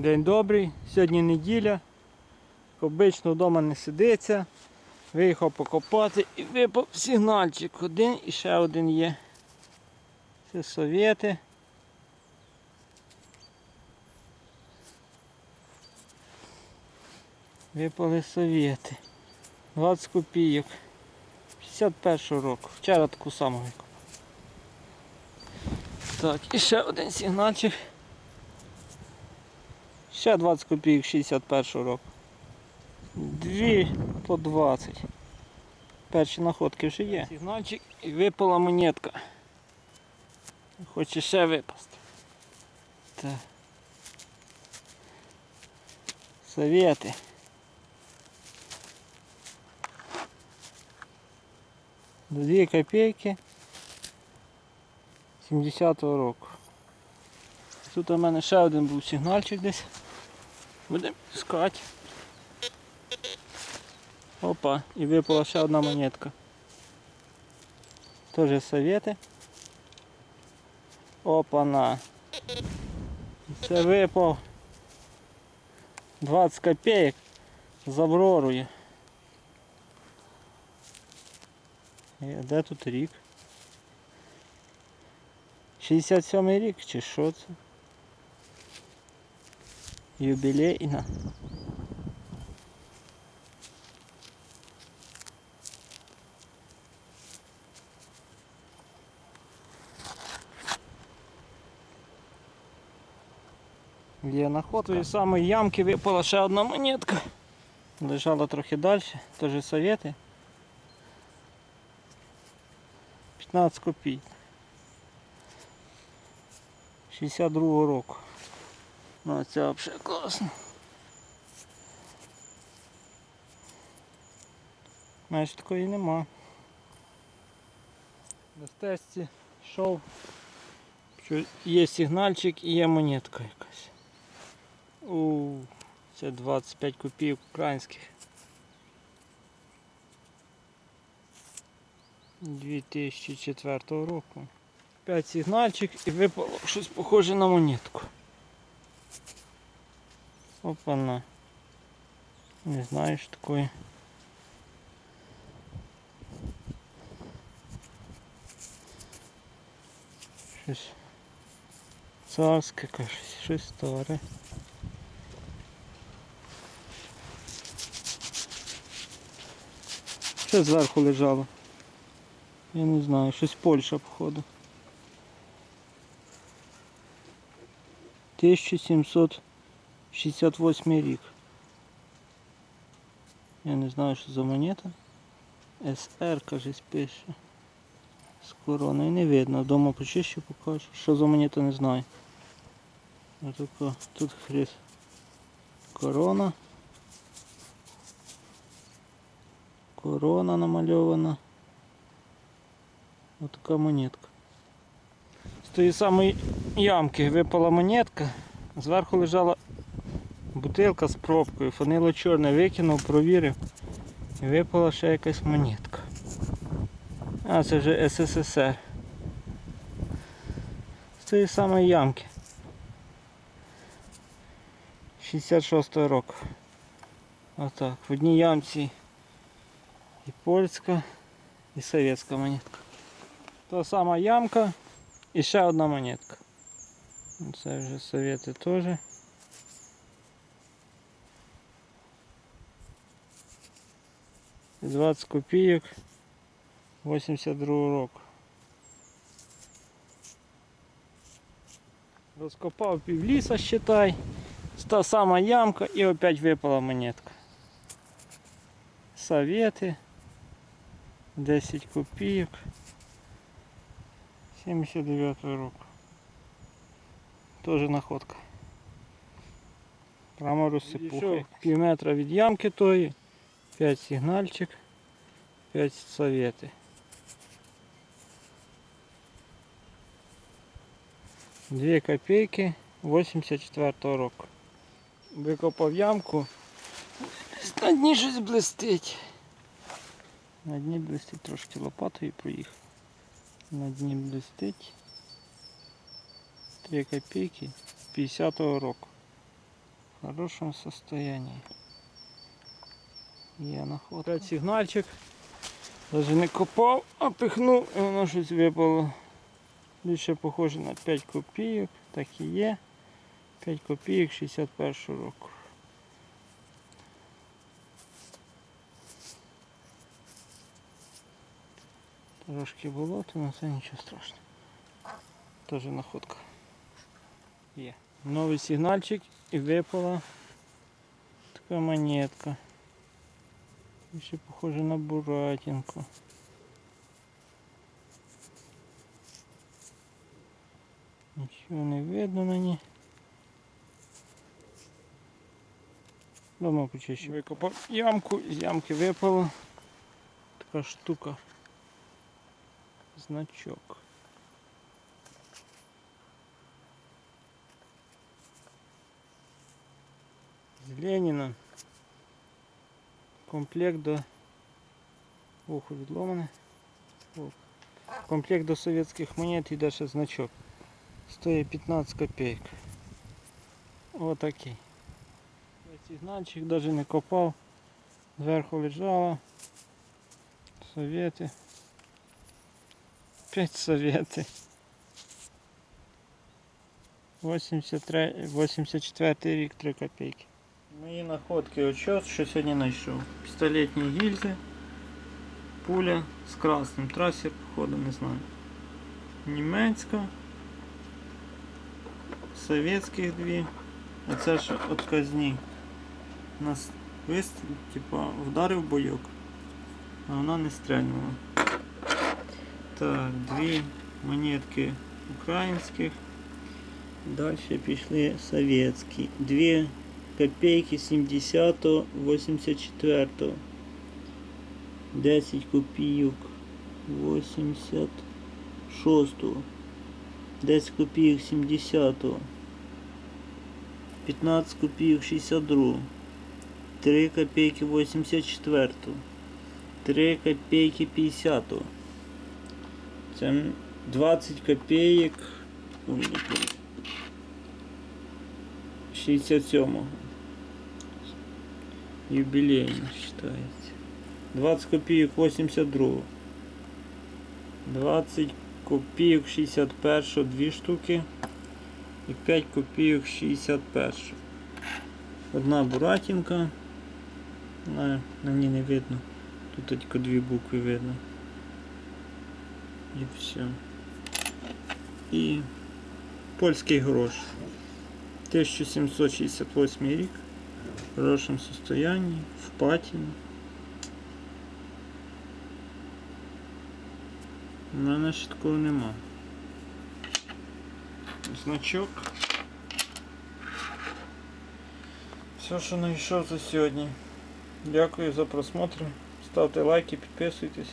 День добрий, сьогодні неділя. Обично вдома не сидиться. Виїхав покопати і випав сигнальчик. Один і ще один є. Це совєти. Випали совєти. 20 копійок. 51 року. Вчора таку саму викопав. Так, і ще один сигнальчик. Ще 20 копійок 61 року. Дві по 20. Перші находки вже є. Сигнальчик і випала монетка. Хоче ще випасти. Так. Совєти. Дві копійки 70-го року. Тут у мене ще один був сигнальчик десь. Будемо шукати. Опа, і випала ще одна монетка. Тоже совєти. Опа на. Це випав 20 копійок з Авророю. І Де тут рік? 67 рік чи що це? Юбілейна. Є наход. Тої самої ямки випала ще одна монетка. Лежала трохи далі, теж совєти. 15 копійок. 62 року. Ну, це взагалі класно. Майже такої нема. На йшов. Що є сигнальчик і є монетка якась. У, це 25 копійок українських. 2004 року. 5 сигнальчик і випало щось похоже на монетку. Опа-на. Не знаю, що таке. Щось царське, щось старе. Що зверху лежало? Я не знаю, щось Польща, походу. 1768 рік. Я не знаю, що за монета. СР, кажись, пише. З короною не видно. Вдома почищу покажу. Що за монета, не знаю. Отако. Тут хрест. Корона. Корона намальована. Отака монетка. З тої самої ямки випала монетка, зверху лежала бутилка з пробкою, фанило чорне викинув, провірив і випала ще якась монетка. А, це вже СССР. З тої самої ямки. 66-го року. Отак. В одній ямці і польська, і совєтська монетка. Та сама ямка і ще одна монетка. Це вже совєти теж. 20 копійок 82 року. Розкопав пів ліса, считай. Та сама ямка і опять випала монетка. Совети. 10 копійок. 79 року. Тоже находка. Прямо розсипуха. Пів метра від ямки тої. 5 сигнальчик. 5 совети. Дві копійки 84 року. Викопав ямку. На дні щось блистить. На дні блистить трошки лопатою проїхав. На дні блистить. 3 копійки 50-го року. В хорошем состоянии. Є находка. Опять сигнальчик. Даже не копав, а пихнув і воно щось випало. Більше похоже на 5 копійок, так і є. 5 копійок 61 року. Трошки болото, але це нічого страшного. Теж находка. Є. Новий сигнальчик і випала така монетка. Більше похоже на буратинку. Нічого не видно на ній. Дома почищу. Викопав ямку, з ямки випала така штука. Значок. З Леніна. Комплект до уху відломане. О. Комплект до совєтських монет і ще значок. Стоїть 15 копійок. Отакий. Сигнальчик навіть не копав. Зверху лежало. Совєти. Опять совєти. 83, 84 рік 3 копійки. Мої находки очос, що сьогодні знайшов. Пістолетні гільзи, пуля з красним трасер, походу, не знаю. Німецька. Совєтських дві. Оце ж отказні. Нас вистріл, типа вдарив бойок, а вона не стрельнула. Так, дві монетки українських. Далі пішли совєтські. Дві Копейки 70 84 10 копійок 86 10 копійок 70 15 копійок 62 3 копійки 84 3 копійки 50 Це 20 копійок 67-го юбилейный считается. 20 копійок 82. 20 копійок 61, 2 штуки. І 5 копійок 61. Одна буратінка. На, на ній не видно. Тут тільки дві букви видно. І все. І польський грош. 1768 рік. В хорошому состоянии, в патині. У мене ще такого нема. Значок. Все, що знайшов за сьогодні. Дякую за просмотр. Ставте лайки, підписуйтесь.